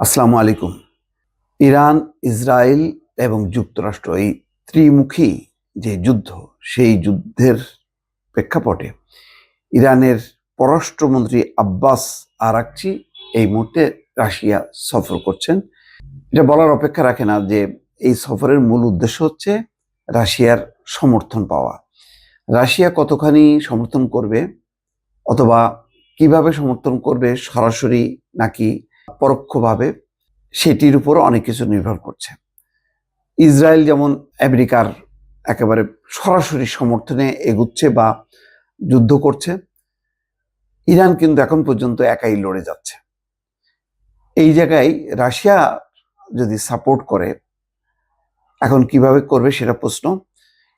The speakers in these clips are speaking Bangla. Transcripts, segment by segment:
আসসালামু আলাইকুম। ইরান, ইসরায়েল এবং যুক্তরাষ্ট্র এই ত্রিমুখী যে যুদ্ধ, সেই যুদ্ধের প্রেক্ষাপটে ইরানের পররাষ্ট্রমন্ত্রী আব্বাস আরাকচি এই মুহূর্তে রাশিয়া সফর করছেন। এটা বলার অপেক্ষা রাখে না যে এই সফরের মূল উদ্দেশ্য হচ্ছে রাশিয়ার সমর্থন পাওয়া। রাশিয়া কতখানি সমর্থন করবে অথবা কীভাবে সমর্থন করবে সরাসরি নাকি পরোক্ষভাবে সেটির উপর অনেক কিছু নির্ভর করছে। ইসরায়েল যেমন আমেরিকার একেবারে সরাসরি সমর্থনে এগুচ্ছে বা যুদ্ধ করছে, ইরান কিন্তু এখন পর্যন্ত একাই লড়ে যাচ্ছে। এই জায়গায় রাশিয়া যদি সাপোর্ট করে, এখন কীভাবে করবে সেটা প্রশ্ন।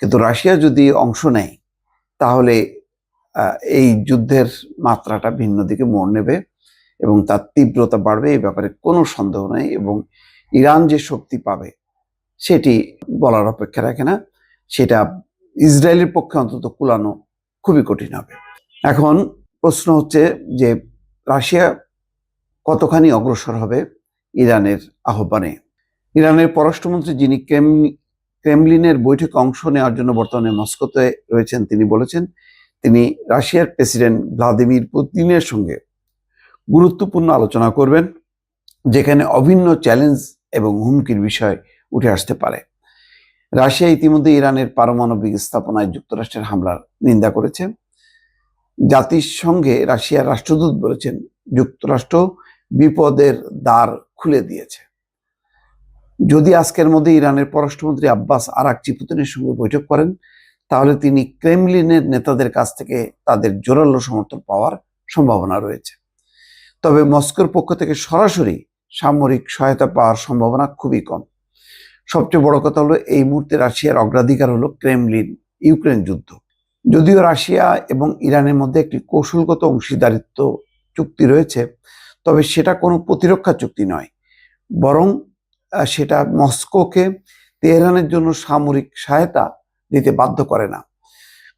কিন্তু রাশিয়া যদি অংশ নেয়, তাহলে এই যুদ্ধের মাত্রাটা ভিন্ন দিকে মোড় নেবে। এবং তার তীব্রতা বাড়বে, এই ব্যাপারে কোনো সন্দেহ নেই এবং ইরান যে শক্তি পাবে সেটি বলার অপেক্ষা রাখে না। সেটা ইসরায়েলের পক্ষে অন্তত কুলানো খুবই কঠিন হবে। এখন প্রশ্ন হচ্ছে যে রাশিয়া কতখানি অগ্রসর হবে ইরানের আহ্বানে? ইরানের পররাষ্ট্রমন্ত্রী যিনি ক্রেম- ক্রেমলিনের বৈঠকে অংশ নেওয়ার জন্য বর্তমানে মস্কোতে রয়েছেন, তিনি বলেছেন, তিনি রাশিয়ার প্রেসিডেন্ট ভ্লাদিমির পুতিনের সঙ্গে গুরুত্বপূর্ণ আলোচনা করবেন, যেখানে অভিন্ন চ্যালেঞ্জ এবং হুমকির বিষয় উঠে আসতে পারে। রাশিয়া ইতিমধ্যে ইরানের পারমাণবিক স্থাপনায় যুক্তরাষ্ট্রের হামলার নিন্দা করেছে। জাতিসংঘে রাশিয়ার রাষ্ট্রদূত বলেছেন, যুক্তরাষ্ট্র বিপদের দ্বার খুলে দিয়েছে। যদি আজকের মধ্যে ইরানের পররাষ্ট্রমন্ত্রী আব্বাস আরাকচি পুতিনের সঙ্গে বৈঠক করেন, তাহলে তিনি ক্রেমলিনের নেতাদের কাছ থেকে তাদের জোরালো সমর্থন পাওয়ার সম্ভাবনা রয়েছে। তবে মস্কোর পক্ষ থেকে সরাসরি সামরিক সহায়তা পাওয়ার সম্ভাবনা খুবই কম। সবচেয়ে বড় কথা হলো, এই মুহূর্তে রাশিয়ার অগ্রাধিকার হলো ক্রেমলিন ইউক্রেন যুদ্ধ। যদিও রাশিয়া এবং ইরানের মধ্যে একটি কৌশলগত অংশীদারিত্ব চুক্তি রয়েছে, তবে সেটা কোনো প্রতিরক্ষা চুক্তি নয়। বরং সেটা মস্কোকে তেহরানের জন্য সামরিক সহায়তা দিতে বাধ্য করে না।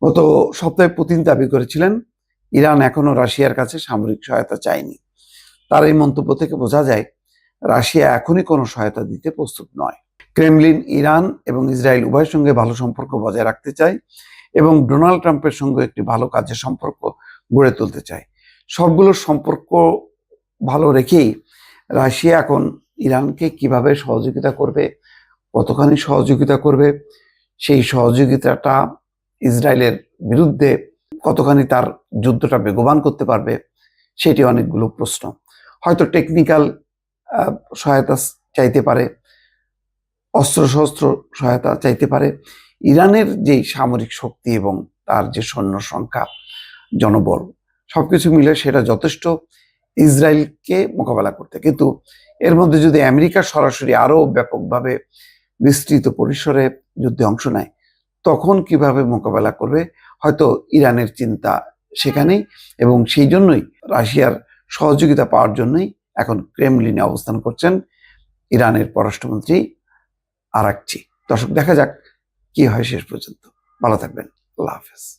গত সপ্তাহে পুতিন দাবি করেছিলেন, ইরান এখনও রাশিয়ার কাছে সামরিক সহায়তা চায়নি। তার এই মন্তব্য থেকে বোঝা যায়, রাশিয়া এখনই কোনো সহায়তা দিতে প্রস্তুত নয়। ক্রেমলিন, ইরান এবং ইসরায়েল উভয়ের সঙ্গে ভালো সম্পর্ক বজায় রাখতে চায় এবং ডোনাল্ড ট্রাম্পের সঙ্গে একটি ভালো কাজের সম্পর্ক গড়ে তুলতে চায়। সবগুলোর সম্পর্ক ভালো রেখেই রাশিয়া এখন ইরানকে কীভাবে সহযোগিতা করবে, কতখানি সহযোগিতা করবে, সেই সহযোগিতাটা ইসরায়েলের বিরুদ্ধে কতখানি তার যুদ্ধটা বেগবান করতে পারবে, সেটি অনেকগুলো প্রশ্ন। হয়তো টেকনিক্যাল সহায়তা চাইতে পারে, অস্ত্রশস্ত্র সহায়তা চাইতে পারে। ইরানের যে সামরিক শক্তি এবং তার যে সৈন্য সংখ্যা, জনবল সব কিছু মিলে সেটা যথেষ্ট ইসরায়েলকে মোকাবেলা করতে। কিন্তু এর মধ্যে যদি আমেরিকা সরাসরি আরও ব্যাপকভাবে বিস্তৃত পরিসরে যুদ্ধে অংশ নেয়, তখন কীভাবে মোকাবেলা করবে, হয়তো ইরানের চিন্তা সেখানেই এবং সেই জন্যই রাশিয়ার সহযোগিতা পাওয়ার জন্যই এখন ক্রেমলিনে অবস্থান করছেন ইরানের পররাষ্ট্রমন্ত্রী আরাকচি। দর্শক, দেখা যাক কি হয় শেষ পর্যন্ত। ভালো থাকবেন। আল্লাহ হাফেজ।